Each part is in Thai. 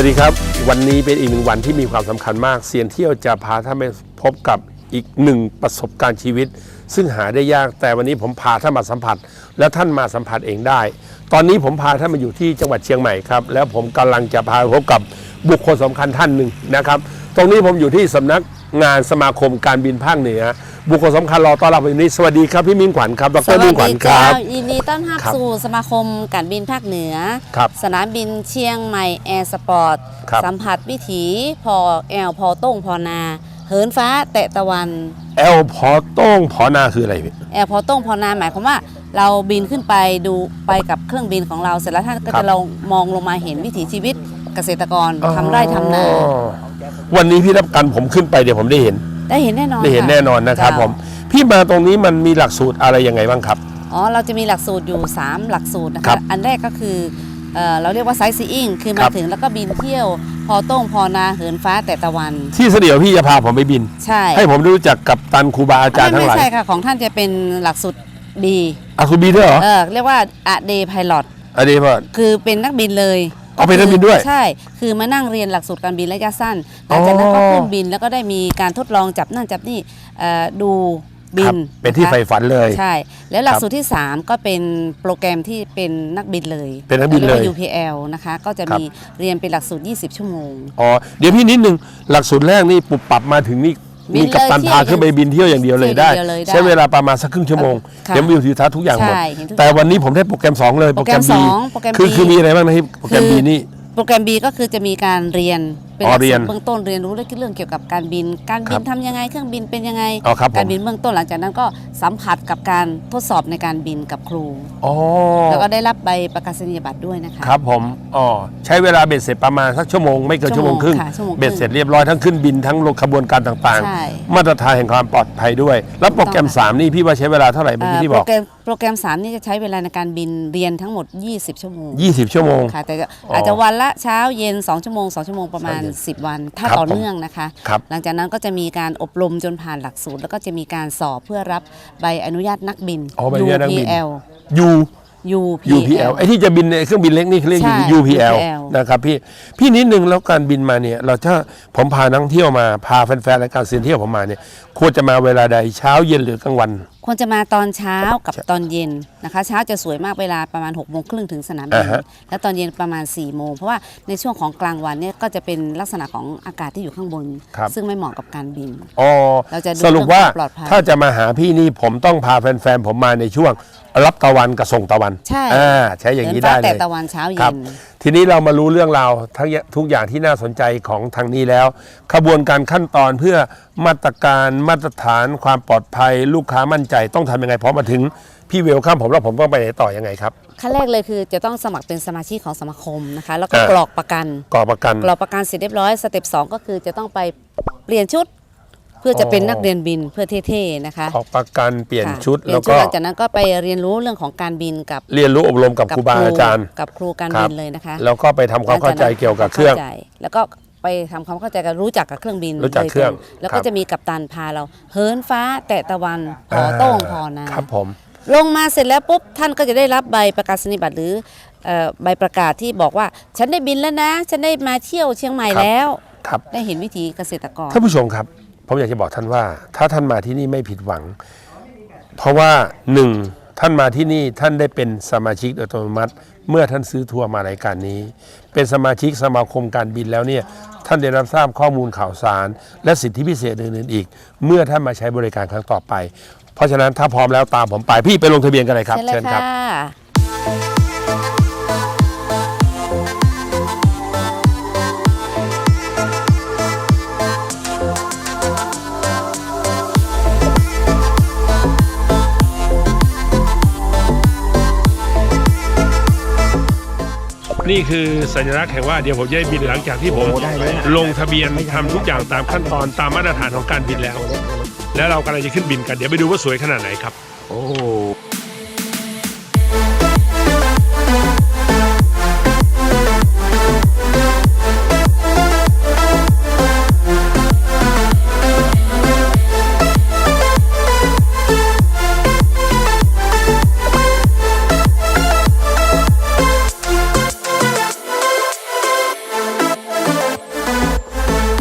วัสดีครับ วันนี้เป็นอีกหนึ่งวันที่มีความสำคัญมากเซียนเที่ยวจะพาท่านไปพบกับอีกหนึ่งประสบการณ์ชีวิต ซึ่งหาได้ยากแต่วันนี้ผมพาท่านมาสัมผัส และท่านมาสัมผัสเองได้ ตอนนี้ผมพาท่านมาอยู่ที่จังหวัดเชียงใหม่ครับ แล้วผมกำลังจะพาพบกับบุคคลสำคัญท่านหนึ่งนะครับ ตรงนี้ผมอยู่ที่สำนัก งานสมาคมการบินภาคเหนือ บุคคลสำคัญรอต้อนรับวันนี้ สวัสดีครับพี่มิ่งขวัญครับดสรวัสมิ่ดีงขวัญคเจ้ารับ ยินดีต้อนรับครับสู่สมาคมการบินภาคเหนือ ครับสนามบินเชียงใหม่แอร์สปอร์ต ครับ สัมผัสวิถีพอแอลพอต้งพอนา เหินฟ้าแตะตะวัน แอลพอโต้งพอนาคืออะไรพี่ แอลพอต้งพอนาหมายความว่าเราบินขึ้นไปดูไปกับเครื่องบินของเราเสร็จแล้วท่านก็ครับ จะเรามองลงมาเห็นวิถีชีวิตเกษตรกรทำไร่ทำนา อ๋อ วันนี้พี่รับกันผมขึ้นไปเดี๋ยวผมได้เห็น ได้เห็นแน่นอนได้เห็นค่ะ แน่นอนนะครับเจ้าผมพี่มาตรงนี้มันมีหลักสูตรอะไรยังไงบ้างครับ อ๋อ เราจะมีหลักสูตรอยู่ 3 หลักสูตรนะครัคะ บอันแรกก็คือเอ่อเราเรียกว่าไซซีอิงคือครัมาบ ถึงแล้วก็บินเที่ยว พอโต้งพอนาเหินฟ้าแต่ตะวัน ที่เสดียวพี่จะพาผมไปบิน ใช่ให้ผมได้รู้จักกับตันครูบาอาจารย์ทั้งไม่หลายใช่ค่ะ ของท่านจะเป็นหลักสูตร B อาคูบีด้วยเหรอเออเรียกว่าอะเดย์พาย t อันนี้ว่าคือเป็นนักบินเลย เอาเป็นนักบินด้วย ใช่ คือมานั่งเรียนหลักสูตรการบินระยะสั้นหลังจากนั้นก็ขึ้นบินแล้วก็ได้มีการทดลองจับนั่นจับนี่เอ่อดูบิครับนเป็นที่ะคะใฝ่ฝันเลย ใช่ แล้วหลัคกรับสูตรที่ 3 ก็เป็นโปรแกรมที่เป็นนักบินเลย เป็นนักบินเลยรีกว่า UPL นะคะ ก็จะครับมีเรียนเป็นหลักสูตร 20 ชั่วโมง อ๋อ เดี๋ยวพี่นิดนึง หลักสูตรแรกนี่ปุบปรับมาถึงนี่บิน มีกัปตันเลยพาขึ้นไปบินเที่ยวอย่างเดียวเลยได้เที่ยวอย่างเดียวเลยได้ ใช้เวลาประมาณสักครึ่งชั่วโมงค่ะเดี๋ยววิวทิวทัศน์ทุกอย่างหมดใช่เห็นทุกแต่วันนี้ผมได้โปรแกรมสองเลยโปรแกรม B สองโปรแกรมคือ B คือมีอะไรบ้างนะที่โปรแกรมคื B อนี่โปรแกรม B ก็คือจะมีการเรียน เป็นอ๋หอลักเรียสูนตรเบื้องต้นเรียนรู้เรื่องเกี่ยวกับการบิน การคบิรันบทำยังไงเครื่องบินเป็นยังไงอ๋อครับผมการบินเบื้องต้นหลังจากนั้นก็สัมผัสกับการทดสอบในการบินกับครูอ๋อแล้วก็ได้รับใบประกาศนียบัตรด้วยนะคะครับผมอ๋อใช้เวลาเบ็ดเสร็จประมาณสักชั่วโมงไม่เกินชั่ชั่ววโมโมงงครึ่งค่ะชั่วโมงครึ่งเบ็ดเสร็จเรียบร้อยทั้งขึ้นบินทั้งลงขบวนการต่างใช่ๆมาตรฐานแห่งความปลอดภัยด้วย แล้วโปรแกรม 3 นี่พี่ว่าใช้เวลาเท่าไหร่เมื่อกี้ที่บโปอรกแกรม โปรแกรม 3 นี่จะใช้เวลาในการบินเรียนทั้งหมด 20 ชั่วโมง 20 ชั่วโมง ค่ะ แต่จะอ๋อออาจจะวันละเช้าเย็น 2 ชั่วโมง 2 ชั่วโมงประมาณ เช้าเย็น10 วัน ถ้าครับต่อผมเนื่องนะคะ ครับหลังจากนั้นก็จะมีการอบรมจนผ่านหลักสูตร แล้วก็จะมีการสอบเพื่อรับใบอนุญาตนักบิน อ๋อใบอนุญาตนักบิน UPL U UPL UPL ไอ้ที่จะบินในเครื่องบินเล็กนี่เขาเรียก ใช่ UPL UPL นะครับพี่พี่นิดนึงแล้วการบินมาเนี่ยเราถ้าผมพานักท่องเที่ยวมาพาแฟนๆรายการเซียนเที่ยวผมมาเนี่ยควรจะมาเวลาใดเช้าเย็นหรือกลางวัน ควรจะมาตอนเช้ากับตอนเย็นนะคะ เช้าจะสวยมากเวลาประมาณ6กโมงครึ่งถึงสนามบินอ่าฮะ แล้วตอนเย็นประมาณ4ี่โมงเพราะว่าในช่วงของกลางวันเนี่ยก็จะเป็นลักษณะของอากาศที่อยู่ข้างบน ครับ ซึ่งไม่เหมาะกับการบิน อ๋อเราจะดูสรุปว่าเรื่องความปลอดภัยถ้าจะมาหาพี่นี่ผมต้องพาแฟนๆผมมาในช่วง รับตะวันกับส่งตะวันใช่ อ่าใช้อย่างนี้เดิได้ฟ้าเลแต่ย ตะวันเช้าคเย็รับน ทีนี้เรามารู้เรื่องราวทั้งทุกอย่างที่น่าสนใจของทางนี้แล้ว ขบวนการขั้นตอนเพื่อ มาตรการมาตรฐานความปลอดภัย ลูกค้ามั่นใจต้องทำยังไงพอมาถึงพี่เวลข้ามผมแล้วผมต้องไปไหนต่อยังไงครับ ขั้นแรกเลยคือจะต้องสมัครเป็นสมาชิกของสมาคมนะคะ แล้วก็อ่ากรอกประกันก่อประกันกรอกประกันเสร็จเรียบร้อยสเต็ปสองก็คือจะต้องไปเปลี่ยนชุด เพื่อจะเป็นอ๋อนักเรียนบินเพื่อเท่ๆนะคะออกประกันเปลี่ยนค่ะชุดเปลี่แล้ยนวชุดก็หลังจากนั้นก็ไปเรียนรู้เรื่องของการบินกับ เรียนรู้อบรมกับครูบาอาจารย์ กับครูการครับิบนเลยนะคะ แล้วก็ไปทำความเข้าใจเกี่ยวกับเครื่องข้าใจแล้วก็ ไปทำความเข้าใจกันรู้จักกับเครื่องบินรู้จักเครื่องโดยตแล้วครัก็บ จะมีกัปตันพาเรา เหินฟ้าแตะตะวันพอโต้งพอนา ครับผม ลงมาเสร็จแล้วปุ๊บท่านก็จะได้รับใบประกาศนียบัตรหรือเอ่อใบประกาศที่บอกว่า ฉันได้บินแล้วนะ ฉันได้มาเที่ยวเชียงใหม่แล้ว ครับ ได้เห็นวิถีเกษตรกร ท่านผู้ชมครับ ผมอยากจะบอกท่านว่า ถ้าท่านมาที่นี่ไม่ผิดหวัง เพราะว่าหนึ่ง ท่านมาที่นี่ท่านได้เป็นสมาชิกโดยอัตโนมัติ เมื่อท่านซื้อทัวร์มารายการนี้ เป็นสมาชิกสมาคมการบินแล้วเนี่ยท่านได้รับทราบข้อมูลข่าวสาร และสิทธิพิเศษอื่นๆอีก เมื่อท่านมาใช้บริการครั้งต่อไป เพราะฉะนั้นถ้าพร้อมแล้วตามผมไปพี่ไปลงทะเบียนกันเลยครับ เชิญเลยเชิญครับ นี่คือสัญลักษณ์แห่งว่าเดี๋ยวผมจะให้บินหลังจากที่ผมลงทะเบียนทำทุกอย่างตามขั้นตอนตามมาตรฐานของการบินแล้ว แล้วเรากำลังจะขึ้นบินกันเดี๋ยวไปดูว่าสวยขนาดไหนครับ โอ้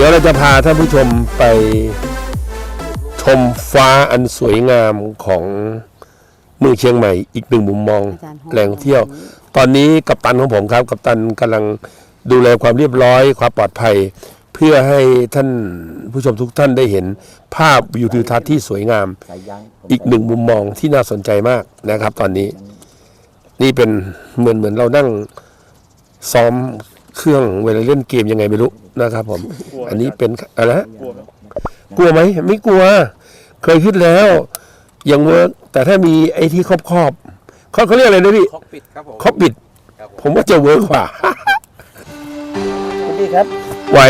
ดี๋ยวเราจะพาท่านผู้ชมไปชมฟ้าอันสวยงามของเมืองเชียงใหม่อีกหนึ่งมุมมองอาจารย์แหล่งเที่ยว ตอนนี้กัปตันของผมครับ กัปตันกำลังดูแลความเรียบร้อยความปลอดภัย เพื่อให้ท่านผู้ชมทุกท่านได้เห็นภาพวิวทิวทัศน์ที่สวยงามสายยางอีกหนึ่งมุมมองที่น่าสนใจมากนะครับ ตอนนี้ นี่เป็นเหมือนเหมือนเรานั่งซ้อม เครื่องเวลาเล่นเกมยังไงไม่รู้นะครับ ผม อันนี้เป็นอะไรนะกลัวไหมไม่กลัว เคยขึ้นแล้ว ยังเวิร์กแต่ถ้ามีไอ้ที่ครอบครอบๆเขาเขาเรียกอะไรนะพี่คอกปิดครับผมครอบปิดผมว่าจะเวิร์กกว่าคุณพี่ครับไหว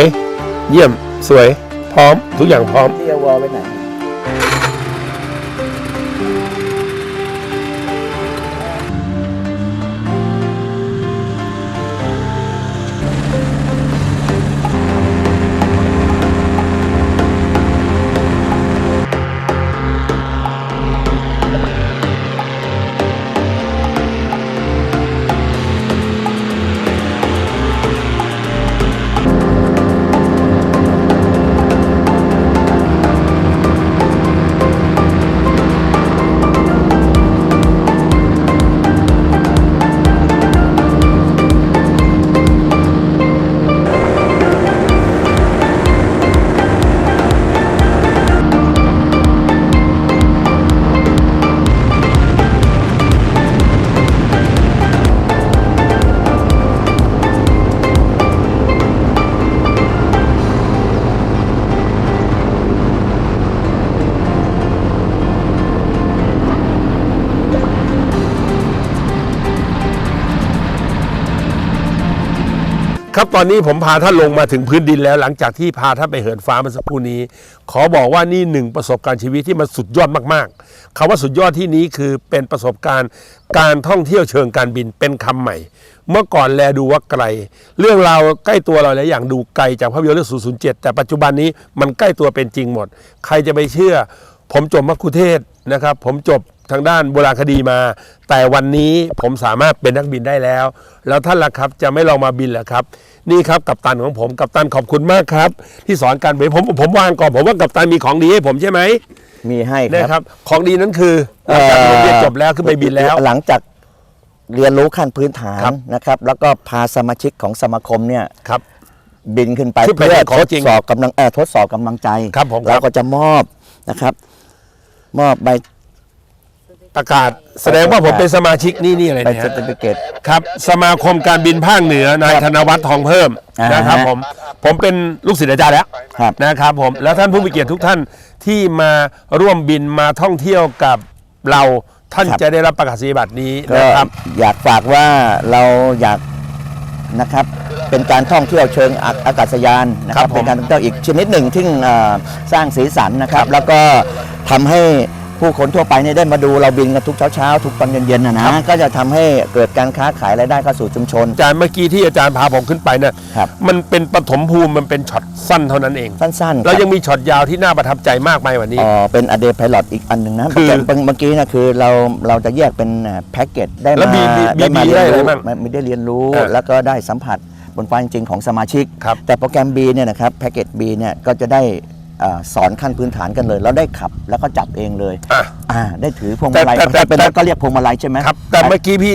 เยี่ยมสวย พร้อมทุกอย่างพร้อม พี่เอาวอลไปไหน ครับตอนนี้ผมพาท่านลงมาถึงพื้นดินแล้ว หลังจากที่พาท่านไปเหินฟ้าเมื่อสักครู่นี้ ขอบอกว่านี่หนึ่งประสบการณ์ชีวิตที่มันสุดยอดมากๆคำว่าสุดยอดที่นี้คือเป็นประสบการณ์การท่องเที่ยวเชิงการบินเป็นคำใหม่ เมื่อก่อนแลดูว่าไกล เรื่องราวใกล้ตัวเราหลายอย่างดูไกลจากภาพยนตร์เรื่อง 007 แต่ปัจจุบันนี้มันใกล้ตัวเป็นจริงหมด ใครจะไปเชื่อ ผมจบมัคคุเทศนะครับ ผมจบทางด้านโบราณคดีมา แต่วันนี้ผมสามารถเป็นนักบินได้แล้ว แล้วท่านล่ะครับจะไม่ลองมาบินเหรอครับ นี่ครับกัปตันของผมกัปตันขอบคุณมากครับ ที่สอนการบินผมผมวางก่อนผมว่ากัปตันมีของดีให้ผมใช่ไหมมีให้นะคครัรับ บ ของดีนั้นคือหลังจากโรงเรียนจบแล้วขึ้นไปบินแล้ว หลังจากเรียนรู้ขั้นพื้นฐานครับ นะครับ แล้วก็พาสมาชิกของสมาคมเนี่ยครับ บินขึ้นไปขึ้นไปเพื่อของทดจริงสอบกำลังเออทดสอบกำลังใจครับผมครับ เราก็จะมอบนะครับ มอบใบ ประกาศแสดงว่าผมเป็นสมาชิกนี่นี่อะไรใบเนี่ย เซฮะติฟิเคต ครับสมาคมการบินภาคเหนือนายธนวัฒน์ทองเพิ่มอ่านนะครับฮะผมผมเป็นลูกศิษย์อาจารย์แล้วครับ นะครับผมแล้วท่านผู้มีเกียรติทุกท่านที่มาร่วมบินมาท่องเที่ยวกับเราท่านครับจะได้รับประกาศนียบัตรนี้ก็นะครับ อยากฝากว่าเราอยากนะครับเป็นการท่องเที่ยวเชิงอาอากาศยานนะคครัรับบผมเป็นการท่องเที่ยวอีกชนิดหนึ่งที่เอ่อสร้างสีสันนะครับ แล้วก็ทำให้ ผู้คนทั่วไปเนี่ยได้มาดูเราบินกันทุกเช้าๆทุกตอนเย็นๆนะนะก็จะทำให้เกิดการค้าขายรายได้เข้าสู่ชุมชน อาจารย์เมื่อกี้ที่อาจารย์พาผมขึ้นไปเนี่ยครับ มันเป็นปฐมภูมิมันเป็นช็อตสั้นเท่านั้นเองสั้นๆแล้วครับยังมีช็อตยาวที่น่าประทับใจมากมายกว่านี้ อ๋อเป็นอเดย์ไพลอตอีกอันหนึ่งนะคือแต่เมื่อกี้นะคือเราเราจะแยกเป็นแพ็กเกจได้แล้วมามีมีได้มามีเรียนได้อะไรรู้บ้างไม่ได้เรียนรู้เออแล้วก็ได้สัมผัสบนฟ้าจริงๆของสมาชิก ครับ แต่โปรแกรม B เนี่ยนะครับแพ็กเกจ B เนี่ยก็จะได้ อ่าสอนขั้นพื้นฐานกันเลย แล้วได้ขับแล้วก็จับเองเลยอะ อ่าได้ถือพวงมาลัยแต่แต่เป็นแต่ก็เรียกพวงมาลัยใช่ไหม ครับ แต่เมื่อกี้พี่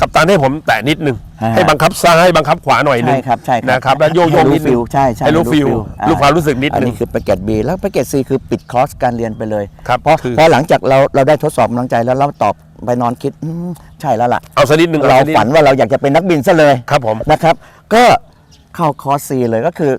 กัปตันให้ผมแตะนิดนึง ฮะให้บังคับซ้ายบังคับขวาหน่อยนึงใช่ครับใช่ครับนะครับแล้วโยกโยกให้รู้นิดนึฟิงลใช่ใช่ให้รู้ฟิลอ่รู้ความรู้สึกนิดอันนึง นี้คือแพ็กเกจ B แล้วแพ็กเกจ C คือปิดคอร์สการเรียนไปเลยครับเพราะคือ เพราะหลังจากเราเราได้ทดสอบกำลังใจแล้วเราตอบไปนอนคิดอืมใช่แล้วล่ะ เอาสักนิดนึงเราอสักดฝันว่าเราอยากจะเป็นนักบินซะเลยครับผม นะครับ ก็เข้าคอร์ส C เลยก็คือ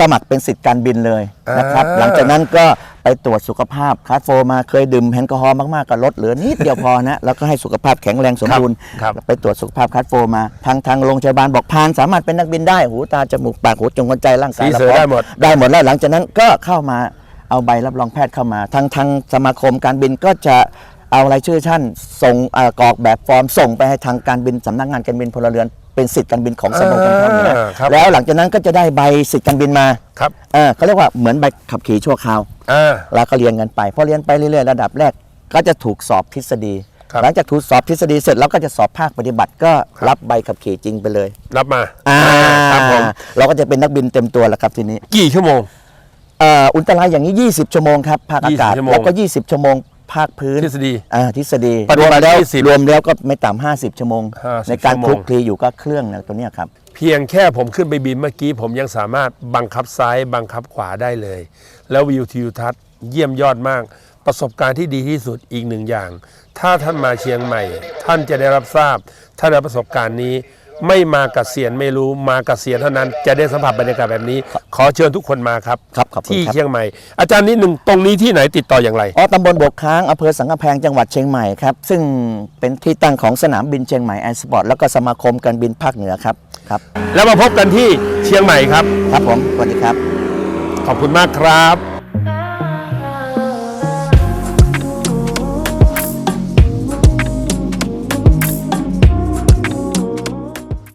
สมัครเป็นสิทธิ์การบินเลยนะครับอ่าหลังจากนั้นก็ไปตรวจสุขภาพคัดโฟมาเคยดื่มแอลกอฮอล์มาก ๆ ก็ลดเหลือนิดเดียวพอนะ แล้วก็ให้สุขภาพแข็งแรงสมบูรณ์ครับไปตรวจสุขภาพคัดโฟมา ทางทางโรงพยาบาลบอกพานสามารถเป็นนักบินได้ หูตา จมูก ปาก หูจงหัวใจร่างกายสีเราเสือพร้อได้หมดได้หมดแล้วหลังจากนั้นก็เข้ามาเอาใบรับรองแพทย์เข้ามา ทางทางสมาคมการบินก็จะเอารายชื่อท่านส่งเอ่อกรอกแบบฟอร์มส่งไปให้ทางการบินสำนักงานการบินพลเรือน เป็นสิทธิ์การบินของสมาคมการบินอ่าครับแล้วหลังจากนั้นก็จะได้ใบสิทธิ์การบินมาครับ เออเขาเรียกว่าเหมือนใบขับขี่ชั่วคราว อ่า แล้วก็เรียนกันไปพอเรียนไปเรื่อยๆระดับแรกก็จะถูกสอบทฤษฎี ครับ หลังจากถูกสอบทฤษฎีเสร็จเราก็จะสอบภาคปฏิบัติก็รับใบขับขี่จริงไปเลยรับมาอ่าครับผมเราก็จะเป็นนักบินเต็มตัวแล้วครับทีนี้กี่ชั่วโมง เอ่ออุลตราอย่างนี้ 20 ชั่วโมงครับภาคอากาศ 20ชั่วโมง แล้วก็ 20 ชั่วโมง ภาคพื้นทฤษฎีอ่าทฤษฎีปฏิบัติรวมแล้ว20รวมแล้วก็ไม่ต่ำ50ชั่วโมง 50ในการชั่วโมง คลุกคลีอยู่ก็เครื่องนะตัวเนี้ยครับ เพียงแค่ผมขึ้นไปบินเมื่อกี้ ผมยังสามารถบังคับซ้ายบังคับขวาได้เลย แล้ววิวทิวทัศน์เยี่ยมยอดมาก ประสบการณ์ที่ดีที่สุดอีกหนึ่งอย่าง ถ้าท่านมาเชียงใหม่ ท่านจะได้รับทราบ ถ้าได้ประสบการณ์นี้ ไม่มากับเสียนไม่รู้มากับเสียนเท่านั้น จะได้สัมผัสบรรยากาศแบบนี้ ขอเชิญทุกคนมาครับ ครับขอบคุณที่ครับ เชียงใหม่ อาจารย์นิดหนึ่งตรงนี้ที่ไหนติดต่ออย่างไร อ๋อตำบลบกค้างอำเภอสังกะแพงจังหวัดเชียงใหม่ครับ ซึ่งเป็นที่ตั้งของสนามบินเชียงใหม่แอนสปอร์ตแล้วก็สมาคมการบินภาคเหนือครับ ครับ แล้วมาพบกันที่เชียงใหม่ครับ ครับผม สวัสดีครับ ขอบคุณมากครับ